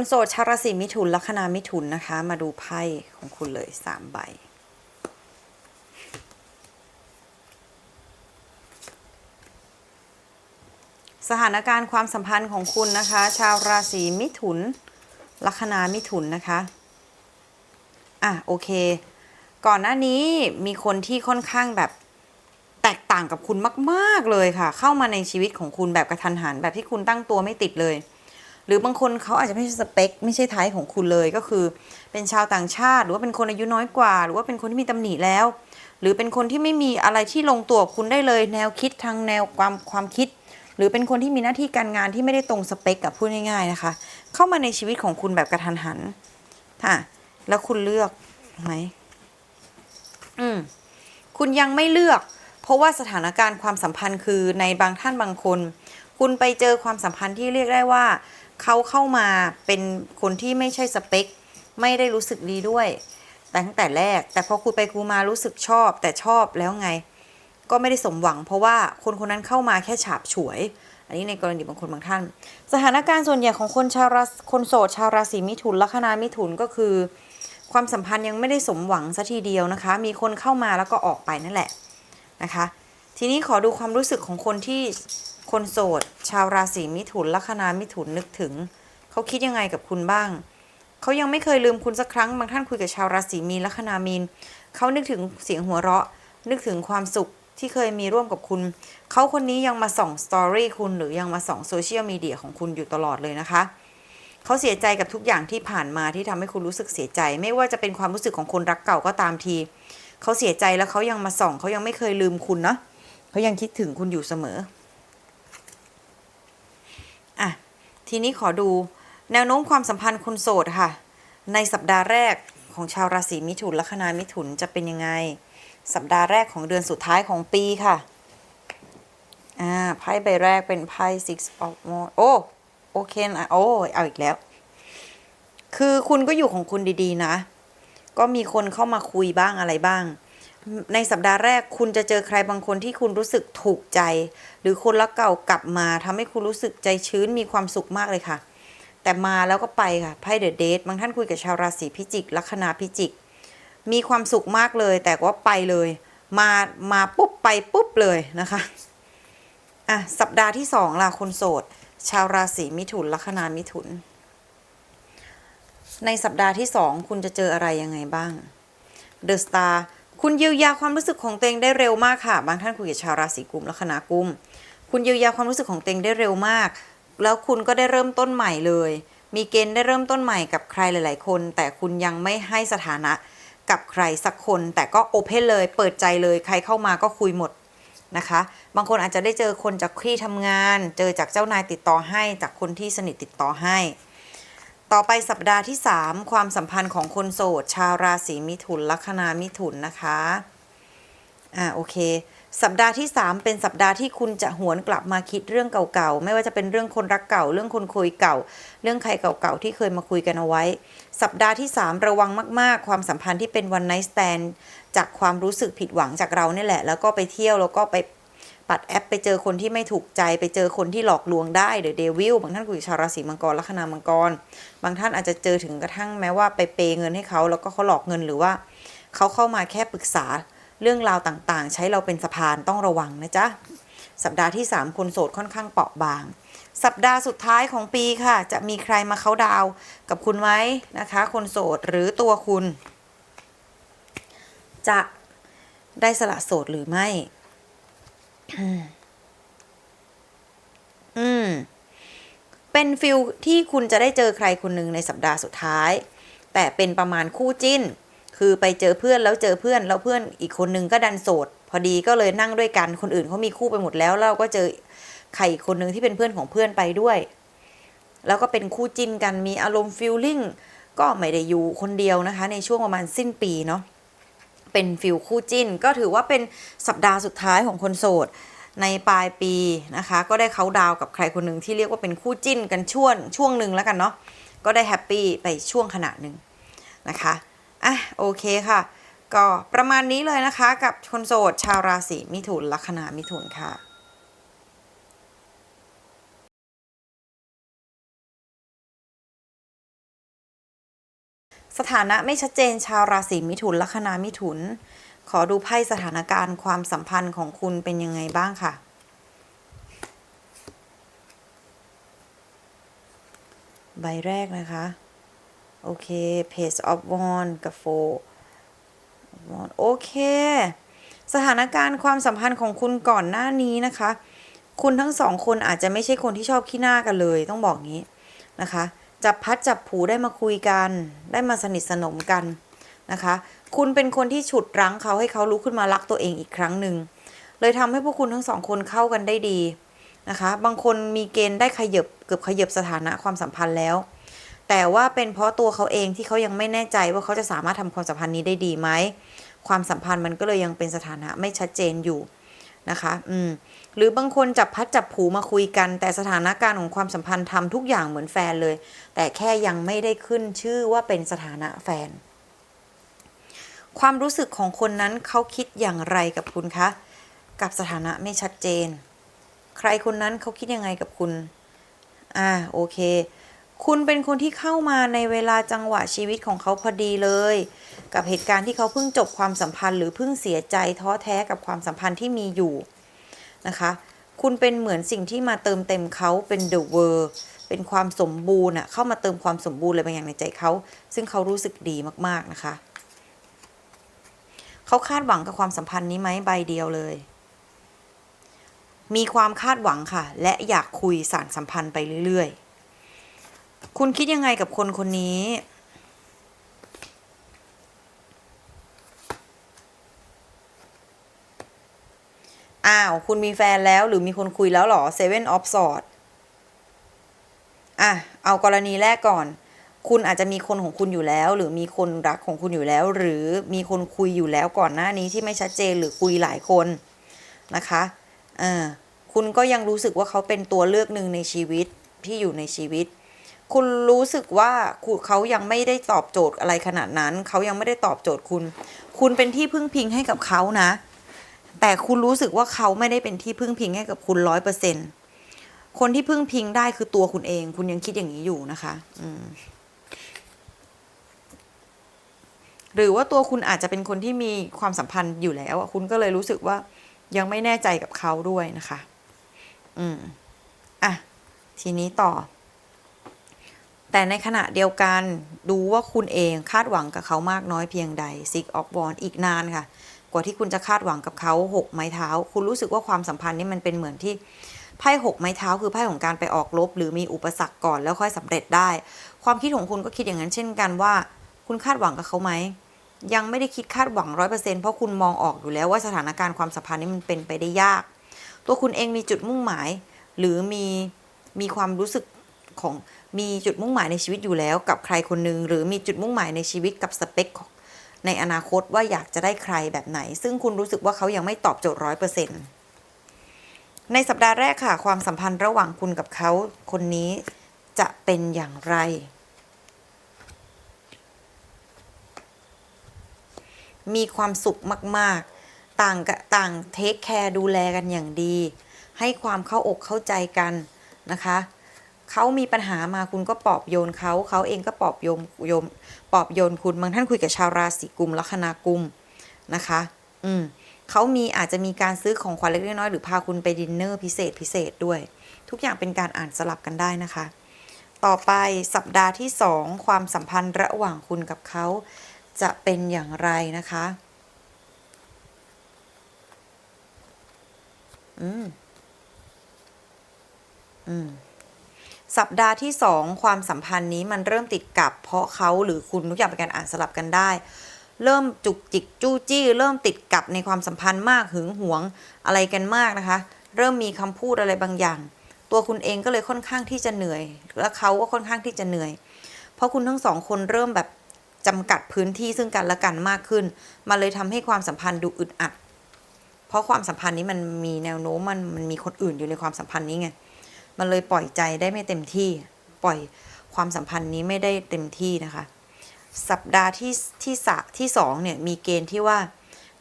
คนโสดชาวราศีมิถุนลัคนามิถุนนะคะ มาดูไพ่ของคุณเลยสามใบสถานการณ์ความสัมพันธ์ของคุณนะคะ ชาวราศีมิถุน ลัคนามิถุนนะคะ อะโอเค ก่อนหน้านี้มีคนที่ค่อนข้างแบบแตกต่างกับคุณมาก ๆเลยค่ะ เข้ามาในชีวิตของคุณแบบกระทันหันแบบที่คุณตั้งตัวไม่ติดเลย หรือบางคนเขาอาจจะไม่ใช่สเปค ไม่ใช่ไทป์ของคุณเลยก็คือ เป็นชาวต่างชาติ หรือว่าเป็นคนอายุน้อยกว่า หรือว่าเป็นคนที่มีตำหนิแล้ว หรือเป็นคนที่ไม่มีอะไรที่ลงตัวคุณได้เลย แนวคิดทางแนวความความคิด หรือเป็นคนที่มีหน้าที่การงานที่ไม่ได้ตรงสเปคกับพูดง่ายๆนะคะ เข้ามาในชีวิตของคุณแบบกระทันหันค่ะแล้วคุณเลือกไหมอืมคุณยังไม่เลือก เพราะว่าสถานการณ์ความสัมพันธ์คือในบางท่านบางคน คุณไปเจอความสัมพันธ์ที่เรียกได้ว่า เขาเข้ามาเป็นคนที่ไม่ใช่สเปค ไม่ได้รู้สึกดีด้วยแต่ตั้งแต่แรก แต่พอคุยไปคุยมารู้สึกชอบ แต่ชอบแล้วไง ก็ไม่ได้สมหวัง เพราะว่าคนคนนั้นเข้ามาแค่ฉาบฉวย อันนี้ในกรณีบางคนบางท่าน สถานการณ์ส่วนใหญ่ของคนชาวราคนโสดชาวราศีมิถุนลัคนามิถุนก็คือ ความสัมพันธ์ยังไม่ได้สมหวังซะทีเดียวนะคะ มีคนเข้ามาแล้วก็ออกไปนั่นแหละนะคะ ทีนี้ขอดูความรู้สึกของคนที่ คนโสด ชาวราศีมิถุนลัคนามิถุนนึกถึง เขาคิดยังไงกับคุณบ้าง เขายังไม่เคยลืมคุณสักครั้ง บางท่านคุยกับชาวราศีมีนลัคนามีน เขานึกถึงเสียงหัวเราะ นึกถึงความสุขที่เคยมีร่วมกับคุณ เขาคนนี้ยังมาส่องสตอรี่คุณหรือยังมาส่องโซเชียลมีเดียของคุณอยู่ตลอดเลยนะคะ เขาเสียใจกับทุกอย่างที่ผ่านมาที่ทำให้คุณรู้สึกเสียใจ ไม่ว่าจะเป็นความรู้สึกของคนรักเก่าก็ตามที เขาเสียใจแล้วเขายังมาส่อง เขายังไม่เคยลืมคุณเนาะเขายังคิดถึงคุณอยู่เสมอ อะ ทีนี้ขอดูแนวโน้มความสัมพันธ์คนโสดค่ะ ในสัปดาห์แรกของชาวราศีมิถุนลัคนามิถุนจะเป็นยังไง สัปดาห์แรกของเดือนสุดท้ายของปีค่ะ อ่า ไพ่ใบแรกเป็นไพ่ six of w a n d โอ้ โอเคนะ โอ้ เอาอีกแล้ว คือคุณก็อยู่ของคุณดีๆนะ ก็มีคนเข้ามาคุยบ้างอะไรบ้าง ในสัปดาห์แรกคุณจะเจอใครบางคนที่คุณรู้สึกถูกใจ หรือคนรักเก่ากลับมาทำให้คุณรู้สึกใจชื้นมีความสุขมากเลยค่ะ แต่มาแล้วก็ไปค่ะไพ่เดอะเดทบางท่านคุยกับชาวราศีพิจิกลัคนาพิจิก มีความสุขมากเลย แต่ว่าไปเลย มามาปุ๊บไปปุ๊บเลยนะคะอะสัปดาห์ที่สองล่ะคนโสด ชาวราศีมิถุนลัคนามิถุน ในสัปดาห์ที่สองคุณจะเจออะไรยังไงบ้างเดอะสตาร์ คุณเยียวยาความรู้สึกของตัวเองได้เร็วมากค่ะ บางท่านคุยกับชาวราศีกุมแลัคนากุม คุณเยียวยาความรู้สึกของตัวเองได้เร็วมาก แล้วคุณก็ได้เริ่มต้นใหม่เลย มีเกณฑ์ได้เริ่มต้นใหม่กับใครหลาย ๆ คน แต่คุณยังไม่ให้สถานะกับใครสักคน แต่ก็โอเพนเลย เปิดใจเลย ใครเข้ามาก็คุยหมดนะคะ บางคนอาจจะได้เจอคนจากที่ทำงาน เจอจากเจ้านายติดต่อให้ จากคนที่สนิทติดต่อให้ ต่อไปสัปดาห์ที่ 3 ความสัมพันธ์ของคนโสด ชาวราศีมิถุนลัคนามิถุนนะคะ อ่าโอเค สัปดาห์ที่ 3 เป็นสัปดาห์ที่คุณจะหวนกลับมาคิดเรื่องเก่าๆ ไม่ว่าจะเป็นเรื่องคนรักเก่า เรื่องคนคุยเก่า เรื่องใครเก่าๆ ที่เคยมาคุยกันเอาไว้ สัปดาห์ที่ 3 ระวังมากๆ ความสัมพันธ์ที่เป็นวันไนท์สแตนจากความรู้สึกผิดหวังจากเราเนี่ยแหละ แล้วก็ไปเที่ยวแล้วก็ไป ปัดแอปไปเจอคนที่ไม่ถูกใจไปเจอคนที่หลอกลวงได้เดอะเดวิลบางท่านคุยชาวราศีมังกรลัคนามังกร บางท่านอาจจะเจอถึงกระทั่งแม้ว่าไปเปย์เงินให้เขาแล้วก็เขาหลอกเงินหรือว่าเขาเข้ามาแค่ปรึกษาเรื่องราวต่างๆ ใช้เราเป็นสะพานต้องระวังนะจ๊ะ สัปดาห์ที่ 3 คนโสดค่อนข้างเปราะบาง สัปดาห์สุดท้ายของปีค่ะ จะมีใครมาเขาดาวกับคุณไหมนะคะ คนโสดหรือตัวคุณ จะได้สละโสดหรือไม่ อืม เป็นฟิลที่คุณจะได้เจอใครคนหนึ่งในสัปดาห์สุดท้าย แต่เป็นประมาณคู่จิ้น คือไปเจอเพื่อนแล้วเจอเพื่อนแล้วเพื่อนอีกคนนึงก็ดันโสด พอดีก็เลยนั่งด้วยกันคนอื่นเขามีคู่ไปหมดแล้วเราก็เจอใครอีกคนนึงที่เป็นเพื่อนของเพื่อนไปด้วย แล้วก็เป็นคู่จิ้นกันมีอารมณ์ฟิลลิ่งก็ไม่ได้อยู่คนเดียวนะคะ ในช่วงประมาณสิ้นปีเนาะ เป็นฟิลคู่จิ้น ก็ถือว่าเป็นสัปดาห์สุดท้ายของคนโสด ในปลายปีนะคะ ก็ได้เขาดาวกับใครคนหนึ่งที่เรียกว่าเป็นคู่จิ้นกันช่วงช่วงหนึ่งแล้วกันเนาะก็ได้แฮปปี้ไปช่วงขณะหนึ่งนะคะอะโอเคค่ะ ก็ประมาณนี้เลยนะคะกับคนโสดชาวราศีมิถุนลัคนามิถุนค่ะ สถานะไม่ชัดเจนชาวราศีมิถุน ลัคนามิถุน ขอดูไพ่สถานการณ์ความสัมพันธ์ของคุณเป็นยังไงบ้างค่ะ ใบแรกนะคะ โอเค Page of w a n d กับ Four โอเค สถานการณ์ความสัมพันธ์ของคุณก่อนหน้านี้นะคะ คุณทั้งสองคนอาจจะไม่ใช่คนที่ชอบขี้หน้ากันเลย ต้องบอกงี้นะคะ จับพัดจับผูได้มาคุยกัน ได้มาสนิทสนมกันนะคะ คุณเป็นคนที่ฉุดรั้งเขาให้เขาลุกขึ้นมารักตัวเองอีกครั้งหนึ่งเลยทำให้พวกคุณทั้งสองคนเข้ากันได้ดีนะคะ บางคนมีเกณฑ์ได้ขยับเกือบขยับสถานะความสัมพันธ์แล้ว แต่ว่าเป็นเพราะตัวเขาเองที่เขายังไม่แน่ใจว่าเขาจะสามารถทำความสัมพันธ์นี้ได้ดีไหมความสัมพันธ์มันก็เลยยังเป็นสถานะไม่ชัดเจนอยู่ นะคะ อืม หรือบางคนจับพัดจับผูมาคุยกัน แต่สถานการณ์ของความสัมพันธ์ทำทุกอย่างเหมือนแฟนเลย แต่แค่ยังไม่ได้ขึ้นชื่อว่าเป็นสถานะแฟน ความรู้สึกของคนนั้นเขาคิดอย่างไรกับคุณคะ กับสถานะไม่ชัดเจน ใครคนนั้นเขาคิดยังไงกับคุณ อ่า โอเค คุณเป็นคนที่เข้ามาในเวลาจังหวะชีวิตของเขาพอดีเลย กับเหตุการณ์ที่เขาเพิ่งจบความสัมพันธ์ หรือเพิ่งเสียใจท้อแท้กับความสัมพันธ์ที่มีอยู่นะคะ คุณเป็นเหมือนสิ่งที่มาเติมเต็มเขาเป็น the world เป็นความสมบูรณ์อะเข้ามาเติมความสมบูรณ์อะไรบางอย่างในใจเขาซึ่งเขารู้สึกดีมากๆนะคะ เขาคาดหวังกับความสัมพันธ์นี้ไหมใบเดียวเลย มีความคาดหวังค่ะ และอยากคุยสารสัมพันธ์ไปเรื่อยๆ คุณคิดยังไงกับคนคนนี้ อ้าว คุณมีแฟนแล้วหรือมีคนคุยแล้วเหรอ Seven of s w o r d อะ เอากรณีแรกก่อน คุณอาจจะมีคนของคุณอยู่แล้ว หรือมีคนรักของคุณอยู่แล้ว หรือมีคนคุยอยู่แล้วก่อนหน้านี้ที่ไม่ชัดเจนหรือคุยหลายคนนะคะเออคุณก็ยังรู้สึกว่าเขาเป็นตัวเลือกหนึ่งในชีวิตที่อยู่ในชีวิต คุณรู้สึกว่าเขายังไม่ได้ตอบโจทย์อะไรขนาดนั้น เขายังไม่ได้ตอบโจทย์คุณ คุณเป็นที่พึ่งพิงให้กับเขานะ แต่คุณรู้สึกว่าเขาไม่ได้เป็นที่พึ่งพิงให้กับคุณร้อยเปอร์เซ็นคนที่พึ่งพิงได้คือตัวคุณเอง คุณยังคิดอย่างนี้อยู่นะคะ อืมหรือว่าตัวคุณอาจจะเป็นคนที่มีความสัมพันธ์อยู่แล้วคุณก็เลยรู้สึกว่ายังไม่แน่ใจกับเขาด้วยนะคะ อืม อะ ทีนี้ต่อ แต่ในขณะเดียวกัน ดูว่าคุณเองคาดหวังกับเขามากน้อยเพียงใด Six of Wands อีกนานค่ะ กว่าที่คุณจะคาดหวังกับเขาหกไม้เท้า คุณรู้สึกว่าความสัมพันธ์นี่มันเป็นเหมือนที่ไพ่หกไม้เท้าคือไพ่ของการไปออกรบหรือมีอุปสรรคก่อนแล้วค่อยสำเร็จได้ ความคิดของคุณก็คิดอย่างนั้นเช่นกันว่า คุณคาดหวังกับเขาไหมยังไม่ได้คิดคาดหวังร้อยเปอร์เซ็นต์เพราะคุณมองออกอยู่แล้วว่าสถานการณ์ความสัมพันธ์นี้มันเป็นไปได้ยาก ตัวคุณเองมีจุดมุ่งหมาย หรือมีมีความรู้สึกของมีจุดมุ่งหมายในชีวิตอยู่แล้วกับใครคนหนึ่งหรือมีจุดมุ่งหมายในชีวิตกับสเปค ในอนาคตว่าอยากจะได้ใครแบบไหน ซึ่งคุณรู้สึกว่าเขายังไม่ตอบโจทย์ร้อยเปอร์เซ็นต์ในสัปดาห์แรกค่ะ ความสัมพันธ์ระหว่างคุณกับเขาคนนี้จะเป็นอย่างไร มีความสุขมาก ๆ ต่างกต่างเทคแคร์ดูแลกันอย่างดี ให้ความเข้าอกเข้าใจกันนะคะ เขามีปัญหามาคุณก็ปอบโยนเขาเขาเองก็ปอบโยมโยมปอบโยนคุณบางท่านคุยกับชาวราศีกุมลัคนากุมนะคะ อืมเขามีอาจจะมีการซื้อของขวัญเล็กน้อยหรือพาคุณไปดินเนอร์พิเศษพิเศษด้วย ทุกอย่างเป็นการอ่านสลับกันได้นะคะ ต่อไปสัปดาห์ที่สองความสัมพันธ์ระหว่างคุณกับเขาจะเป็นอย่างไรนะคะ อืม อืม สัปดาห์ที่สองความสัมพันธ์นี้มันเริ่มติดกับ เพราะเขาหรือคุณทุกอย่างเป็นการอ่านสลับกันได้ เริ่มจุกจิกจู้จี้ เริ่มติดกับในความสัมพันธ์มากหึงหวงอะไรกันมากนะคะ เริ่มมีคำพูดอะไรบางอย่าง ตัวคุณเองก็เลยค่อนข้างที่จะเหนื่อย และเขาก็ค่อนข้างที่จะเหนื่อย เพราะคุณทั้งสองคนเริ่มแบบจำกัดพื้นที่ซึ่งกันและกันมากขึ้น มันเลยทำให้ความสัมพันธ์ดูอึดอัด เพราะความสัมพันธ์นี้มันมีแนวโน้มมันมันมีคนอื่นอยู่ในความสัมพันธ์นี้ไง มันเลยปล่อยใจได้ไม่เต็มที่ ปล่อยความสัมพันธ์นี้ไม่ได้เต็มที่นะคะ สัปดาห์ที่ที่สะที่สองเนี่ยมีเกณฑ์ที่ว่า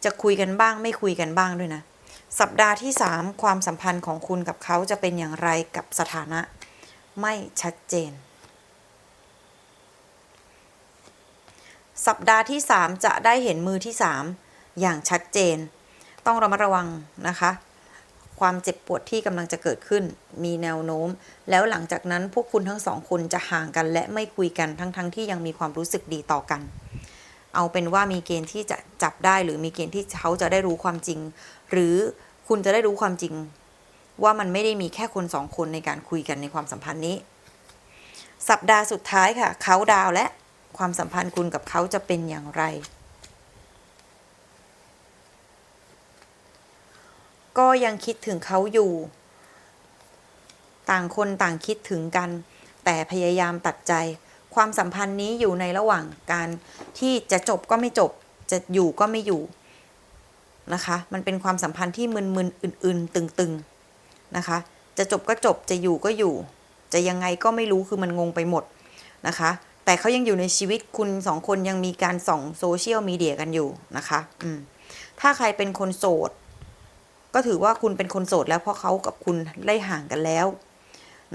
จะคุยกันบ้างไม่คุยกันบ้างด้วยนะ สัปดาห์ที่สามความสัมพันธ์ของคุณกับเขาจะเป็นอย่างไรกับสถานะ ไม่ชัดเจน สัปดาห์ที่ 3 จะได้เห็นมือที่ 3 อย่างชัดเจน ต้องระมัดระวังนะคะ ความเจ็บปวดที่กำลังจะเกิดขึ้น มีแนวโน้ม แล้วหลังจากนั้นพวกคุณทั้งสองคนจะห่างกันและไม่คุยกันทั้งๆทที่ยังมีความรู้สึกดีต่อกัน เอาเป็นว่ามีเกณฑ์ที่จะจับได้หรือมีเกณฑ์ที่เขาจะได้รู้ความจริง หรือคุณจะได้รู้ความจริง ว่ามันไม่ได้มีแค่คนสองคนในการคุยกันในความสัมพันธ์นี้ สัปดาห์สุดท้ายค่ะเขาดาวและความสัมพันธ์คุณกับเขาจะเป็นอย่างไร ก็ยังคิดถึงเขาอยู่ ต่างคนต่างคิดถึงกัน แต่พยายามตัดใจ ความสัมพันธ์นี้อยู่ในระหว่างการที่จะจบก็ไม่จบ จะอยู่ก็ไม่อยู่นะคะ มันเป็นความสัมพันธ์ที่มึนๆอื่น ๆ ตึงๆนะคะ จะจบก็จบจะอยู่ก็อยู่ จะยังไงก็ไม่รู้คือมันงงไปหมดนะคะ แต่เขายังอยู่ในชีวิตคุณสองคนยังมีการส่องโซเชียลมีเดียกันอยู่นะคะ อืมถ้าใครเป็นคนโสด ก็ถือว่าคุณเป็นคนโสดแล้วเพราะเขากับคุณได้ห่างกันแล้ว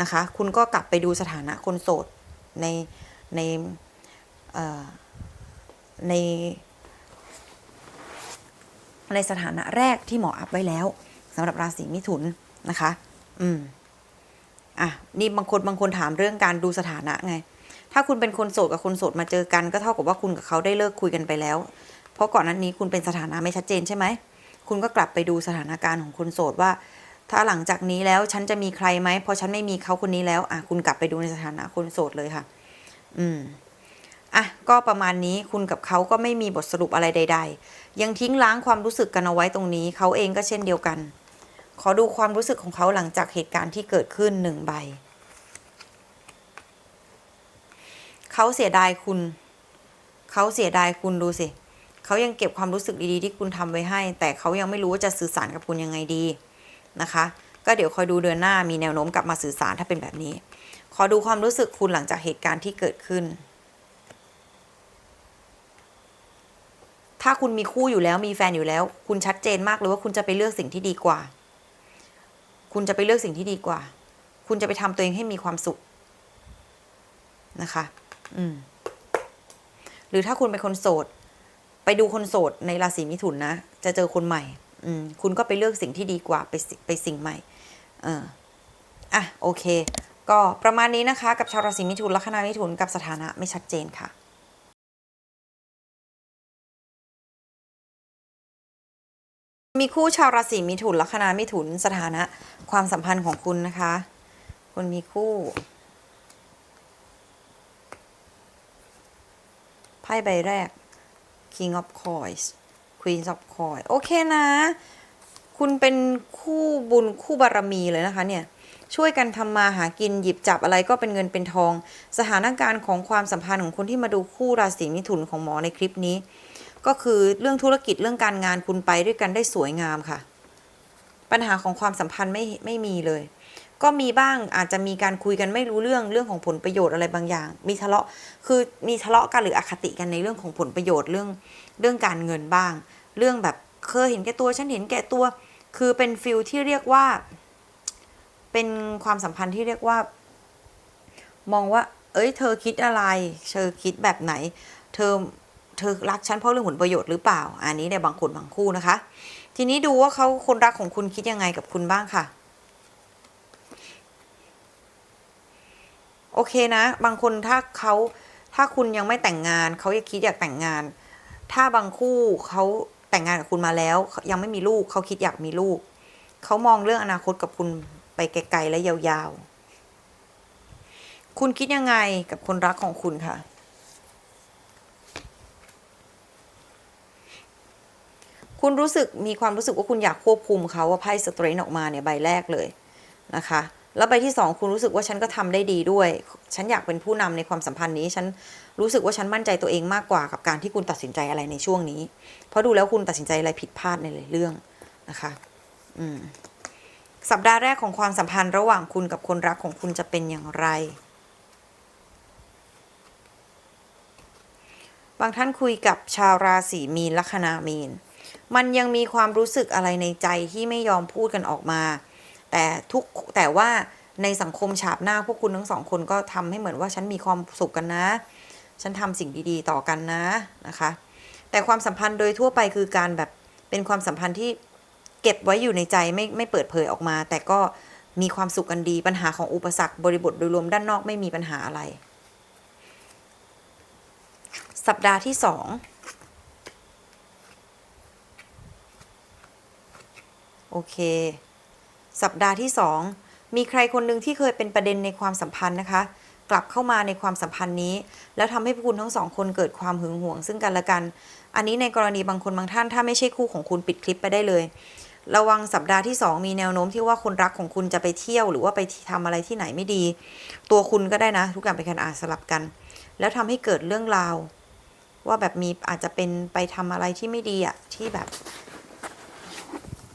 นะคะ คุณก็กลับไปดูสถานะคนโสดในในในในสถานะแรกที่หมออัพไว้แล้วสำหรับราศีมิถุนนะคะ อืม อะ นี่บางคนบางคนถามเรื่องการดูสถานะไง ถ้าคุณเป็นคนโสดกับคนโสดมาเจอกัน ก็เท่ากับว่าคุณกับเขาได้เลิกคุยกันไปแล้ว เพราะก่อนหน้านี้คุณเป็นสถานะไม่ชัดเจนใช่ไหม คุณก็กลับไปดูสถานการณ์ของคนโสดว่า ถ้าหลังจากนี้แล้วฉันจะมีใครไหมพอฉันไม่มีเขาคนนี้แล้วอะคุณกลับไปดูในสถานะคนโสดเลยค่ะ อืมอะก็ประมาณนี้คุณกับเขาก็ไม่มีบทสรุปอะไรใด ๆ ยังทิ้งล้างความรู้สึกกันเอาไว้ตรงนี้ เขาเองก็เช่นเดียวกัน ขอดูความรู้สึกของเขาหลังจากเหตุการณ์ที่เกิดขึ้นหนึ่งใบ เขาเสียดายคุณ เขาเสียดายคุณดูสิเขายังเก็บความรู้สึกดีๆที่คุณทำไว้ให้ แต่เขายังไม่รู้ว่าจะสื่อสารกับคุณยังไงดีนะคะ ก็เดี๋ยวคอยดูเดือนหน้ามีแนวโน้มกลับมาสื่อสารถ้าเป็นแบบนี้ ขอดูความรู้สึกคุณหลังจากเหตุการณ์ที่เกิดขึ้น ถ้าคุณมีคู่อยู่แล้วมีแฟนอยู่แล้ว คุณชัดเจนมากเลยว่าคุณจะไปเลือกสิ่งที่ดีกว่า คุณจะไปเลือกสิ่งที่ดีกว่า คุณจะไปทำตัวเองให้มีความสุขนะคะ อืมหรือถ้าคุณเป็นคนโสด ไปดูคนโสดในราศีมิถุนนะ จะเจอคนใหม่ อืม คุณก็ไปเลือกสิ่งที่ดีกว่าไปไปสิ่งใหม่ เอออะโอเค ก็ประมาณนี้นะคะ กับชาวราศีมิถุนลัคนามิถุนกับสถานะไม่ชัดเจนค่ะมีคู่ชาวราศีมิถุนลัคนามิถุนสถานะความสัมพันธ์ของคุณนะคะ คุณมีคู่ไพ่ใบแรก King of Coins Queen of Coins โอเคนะ คุณเป็นคู่บุญคู่บารมีเลยนะคะเนี่ยช่วยกันทำมาหากินหยิบจับอะไรก็เป็นเงินเป็นทอง สถานการณ์ของความสัมพันธ์ของคนที่มาดูคู่ราศีมิถุนของหมอในคลิปนี้ ก็คือเรื่องธุรกิจเรื่องการงานคุณไปด้วยกันได้สวยงามค่ะ ปัญหาของความสัมพันธ์ไม่ไม่มีเลย ก็มีบ้างอาจจะมีการคุยกันไม่รู้เรื่องเรื่องของผลประโยชน์อะไรบางอย่าง มีทะเลาะคือมีทะเลาะกันหรืออคติกันในเรื่องของผลประโยชน์เรื่องเรื่องการเงินบ้าง เรื่องแบบเคยเห็นแก่ตัวฉันเห็นแก่ตัว คือเป็นฟิลที่เรียกว่า เป็นความสัมพันธ์ที่เรียกว่า มองว่า เอ้ย เธอคิดอะไรเธอคิดแบบไหน เธอเธอรักฉันเพราะเรื่องผลประโยชน์หรือเปล่า อันนี้ในบางคนบางคู่นะคะ ทีนี้ดูว่าเขาคนรักของคุณคิดยังไงกับคุณบ้างค่ะ โอเคนะ บางคนถ้าเขาถ้าคุณยังไม่แต่งงานเขาอยากคิดอยากแต่งงาน ถ้าบางคู่เขาแต่งงานกับคุณมาแล้ว ยังไม่มีลูกเขาคิดอยากมีลูกเขามองเรื่องอนาคตกับคุณไปไกลๆและยาวๆ คุณคิดยังไงกับคนรักของคุณคะคุณรู้สึกมีความรู้สึกว่าคุณอยากควบคุมเขาว่าไพ่สเตรนออกมาเนี่ยใบแรกเลยนะคะ แล้วใบที่สองคุณรู้สึกว่าฉันก็ทำได้ดีด้วย ฉันอยากเป็นผู้นำในความสัมพันธ์นี้ ฉันรู้สึกว่าฉันมั่นใจตัวเองมากกว่ากับการที่คุณตัดสินใจอะไรในช่วงนี้ เพราะดูแล้วคุณตัดสินใจอะไรผิดพลาดในหลายเรื่องนะคะ อืม สัปดาห์แรกของความสัมพันธ์ระหว่างคุณกับคนรักของคุณจะเป็นอย่างไร บางท่านคุยกับชาวราศีมีนลัคนามีน มันยังมีความรู้สึกอะไรในใจที่ไม่ยอมพูดกันออกมา แต่ทุกแต่ว่าในสังคมฉาบหน้าพวกคุณทั้งสองคนก็ทำให้เหมือนว่าฉันมีความสุขกันนะ ฉันทำสิ่งดีๆ ต่อกันนะนะคะ แต่ความสัมพันธ์โดยทั่วไปคือการแบบเป็นความสัมพันธ์ที่เก็บไว้อยู่ในใจไม่ไม่เปิดเผยออกมา แต่ก็มีความสุขกันดีปัญหาของอุปสรรคบริบทโดยรวมด้านนอกไม่มีปัญหาอะไร สัปดาห์ที่สองโอเค สัปดาห์ที่สองมีใครคนหนึ่งที่เคยเป็นประเด็นในความสัมพันธ์นะคะ กลับเข้ามาในความสัมพันธ์นี้ แล้วทำให้คุณทั้งสองคนเกิดความหึงหวง ซึ่งกันและกัน อันนี้ในกรณีบางคนบางท่านถ้าไม่ใช่คู่ของคุณปิดคลิปไปได้เลย ระวังสัปดาห์ที่ 2 มีแนวโน้มที่ว่าคนรักของคุณจะไปเที่ยว หรือว่าไปทำอะไรที่ไหนไม่ดี ตัวคุณก็ได้นะ ทุกอย่างเป็นการอาจสลับกัน แล้วทำให้เกิดเรื่องราว ว่าแบบมีอาจจะเป็นไปทำอะไรที่ไม่ดีอะที่แบบ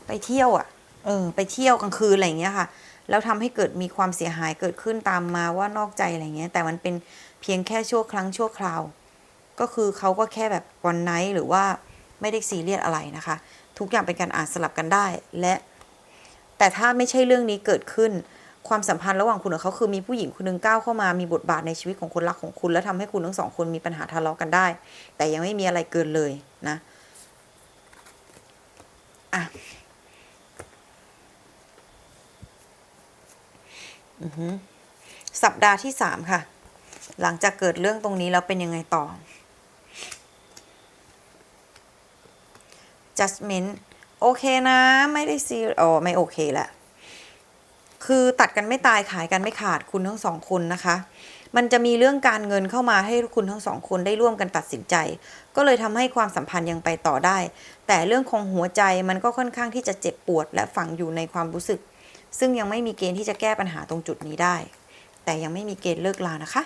ไปเที่ยวอะ เออไปเที่ยวกลางคืนอะไรอย่างเงี้ยค่ะ แล้วทำให้เกิดมีความเสียหายเกิดขึ้นตามมาว่านอกใจอะไรเงี้ย แต่มันเป็นเพียงแค่ชั่วครั้งชั่วคราว ก็คือเขาก็แค่แบบวันไนท์หรือว่าไม่ได้ซีเรียสอะไรนะคะ ทุกอย่างเป็นการอ่านสลับกันได้และ แต่ถ้าไม่ใช่เรื่องนี้เกิดขึ้นความสัมพันธ์ระหว่างคุณกับเขาคือมีผู้หญิงคนหนึ่งก้าวเข้ามามีบทบาทในชีวิตของคนรักของคุณ แล้วทำให้คุณทั้งสองคนมีปัญหาทะเลาะกันได้ แต่ยังไม่มีอะไรเกินเลยนะ อะอือฮึ สัปดาห์ที่สามค่ะ หลังจากเกิดเรื่องตรงนี้แล้วเป็นยังไงต่อ judgment โอเคนะ ไม่ได้ซีอ๋อไม่โอเคแหละคือตัดกันไม่ตายขายกันไม่ขาดคุณทั้งสองคนนะคะ มันจะมีเรื่องการเงินเข้ามาให้คุณทั้งสองคนได้ร่วมกันตัดสินใจ ก็เลยทำให้ความสัมพันธ์ยังไปต่อได้ แต่เรื่องของหัวใจมันก็ค่อนข้างที่จะเจ็บปวด และฝังอยู่ในความรู้สึก ซึ่งยังไม่มีเกณฑ์ที่จะแก้ปัญหาตรงจุดนี้ได้ แต่ยังไม่มีเกณฑ์เลิกลานะคะ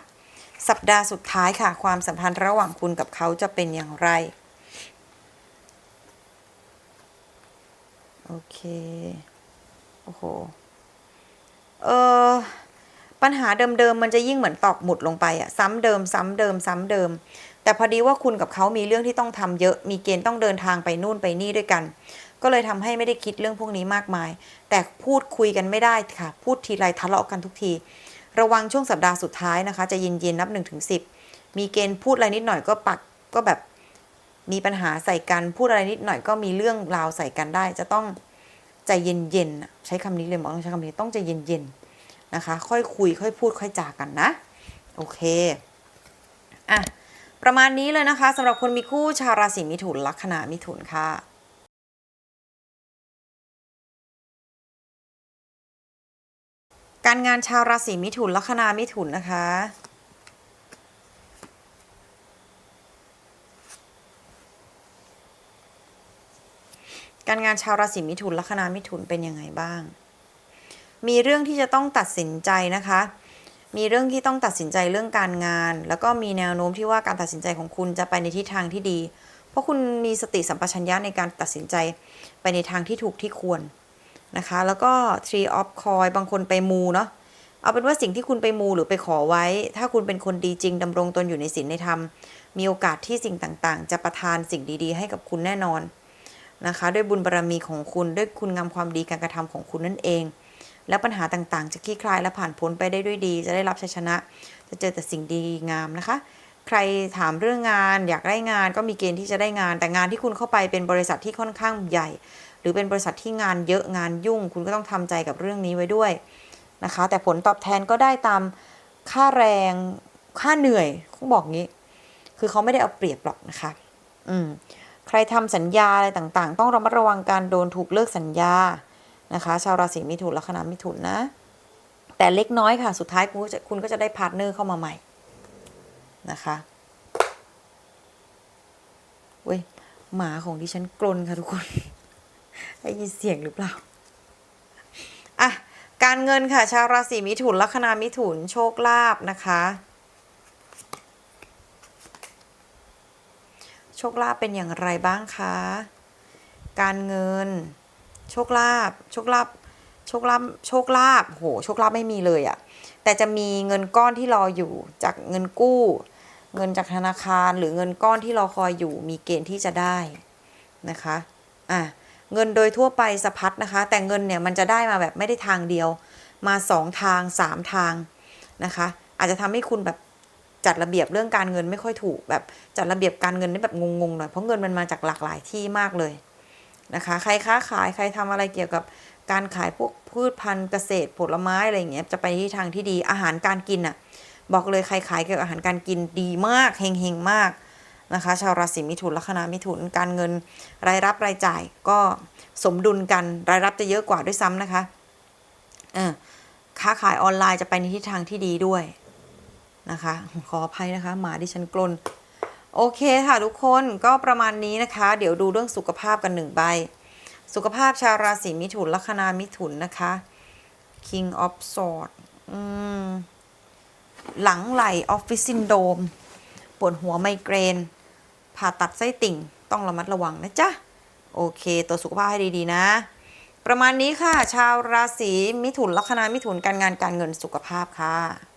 สัปดาห์สุดท้ายค่ะ ความสัมพันธ์ระหว่างคุณกับเขาจะเป็นอย่างไร โอเค โอ้โห เออปัญหาเดิมๆมันจะยิ่งเหมือนตอกหมุดลงไปอะซ้ำเดิม ซ้ำเดิม ซ้ำเดิม แต่พอดีว่าคุณกับเขามีเรื่องที่ต้องทำเยอะ มีเกณฑ์ต้องเดินทางไปนู่นไปนี่ด้วยกัน ก็เลยทำให้ไม่ได้คิดเรื่องพวกนี้มากมาย แต่พูดคุยกันไม่ได้ค่ะ พูดทีไรทะเลาะกันทุกที ระวังช่วงสัปดาห์สุดท้ายนะคะ จะเย็นๆนับ1นถึงสิมีเกณฑ์พูดอะไรนิดหน่อยก็ปักก็แบบมีปัญหาใส่กันพูดอะไรนิดหน่อยก็มีเรื่องราวใส่กันได้ จะต้องใจเย็นๆใช้คำนี้เลยหมอต้องใช้คำนี้ต้องใจเย็นๆนะคะ ค่อยคุย ค่อยพูด ค่อยจากันนะ โอเคอะประมาณนี้เลยนะคะสำหรับคนมีคู่ชาวราศีมิถุนลัคนามิถุนค่ะ การงานชาวราศีมิถุนลัคนามิถุนนะคะ การงานชาวราศีมิถุนลัคนามิถุนเป็นยังไงบ้าง มีเรื่องที่จะต้องตัดสินใจนะคะ มีเรื่องที่ต้องตัดสินใจเรื่องการงาน แล้วก็มีแนวโน้มที่ว่าการตัดสินใจของคุณจะไปในทิศทางที่ดี เพราะคุณมีสติสัมปชัญญะในการตัดสินใจไปในทางที่ถูกที่ควร นะคะ แล้วก็ tree of coin บางคนไปมูเนาะเอาเป็นว่าสิ่งที่คุณไปมูหรือไปขอไว้ ถ้าคุณเป็นคนดีจริงดำรงตนอยู่ในศีลในธรรม มีโอกาสที่สิ่งต่างๆ จะประทานสิ่งดีๆ ให้กับคุณแน่นอนนะคะ ด้วยบุญบารรมีของคุณด้วยคุณงามความดีการกระทำของคุณนั่นเอง แล้วปัญหาต่างๆ จะคลี่คลายและผ่านพ้นไปได้ด้วยดี จะได้รับชัยชนะ จะเจอแต่สิ่งดีงามนะคะ ใครถามเรื่องงานอยากได้งานก็มีเกณฑ์ที่จะได้งาน แต่งานที่คุณเข้าไปเป็นบริษัทที่ค่อนข้างใหญ่ หรือเป็นบริษัทที่งานเยอะงานยุ่ง คุณก็ต้องทำใจกับเรื่องนี้ไว้ด้วยนะคะ แต่ผลตอบแทนก็ได้ตามค่าแรงค่าเหนื่อยเขาบอกงี้ คือเขาไม่ได้เอาเปรียบหรอกนะคะ อืมใครทำสัญญาอะไรต่างๆ ต้องระมัดระวังการโดนถูกเลิกสัญญานะคะ ชาวราศีมิถุนลัคนามิถุนนะ แต่เล็กน้อยค่ะ สุดท้ายคุณก็จะคุณก็จะได้พาร์ทเนอร์เข้ามาใหม่นะคะเว้ยหมาของดิฉันกรนค่ะทุกคน ได้ยินเสียงหรือเปล่าอะการเงินค่ะชาวราศีมิถุนลัคนามิถุนโชคลาภนะคะ โชคลาภเป็นอย่างไรบ้างคะการเงิน โชคลาภโชคลาภโชคลาภโชคลาภโหโชคลาภไม่มีเลยอะแต่จะมีเงินก้อนที่รออยู่จากเงินกู้ เงินจากธนาคารหรือเงินก้อนที่รอคอยอยู่มีเกณฑ์ที่จะได้นะคะอะ เงินโดยทั่วไปสะพัดนะคะ แต่เงินเนี่ยมันจะได้มาแบบไม่ได้ทางเดียว มาสองทางสามทางนะคะ อาจจะทำให้คุณแบบจัดระเบียบเรื่องการเงินไม่ค่อยถูก แบบจัดระเบียบการเงินได้แบบงงๆหน่อยเพราะเงินมันมาจากหลากหลายที่มากเลยนะคะ ใครค้าขายใครทำอะไรเกี่ยวกับการขายพวกพืชพันธุ์เกษตรผลไม้อะไรอย่างเงี้ยจะไปที่ทางที่ดีอาหารการกินอะบอกเลยใครขายเกี่ยวกับอาหารการกินดีมากเฮงๆมาก นะคะ ชาวราศีมิถุนลัคนามิถุนการเงินรายรับรายจ่ายก็สมดุลกันรายรับจะเยอะกว่าด้วยซ้ำนะคะเออค้าขายออนไลน์จะไปในทิศทางที่ดีด้วยนะคะ ขออภัยนะคะ หมาดิฉันกลนโอเคค่ะทุกคนก็ประมาณนี้นะคะ เดี๋ยวดูเรื่องสุขภาพกันหนึ่งใบ สุขภาพชาวราศีมิถุนลัคนามิถุนนะคะ King of Swords อืมหลังไหลออฟฟิศซินโดมปวดหัวไมเกรน ผ่าตัดไส้ติ่งต้องระมัดระวังนะจ๊ะ โอเค ตัวสุขภาพให้ดีๆนะ ประมาณนี้ค่ะ ชาวราศีมิถุนลัคนามิถุนการงานการเงินสุขภาพค่ะ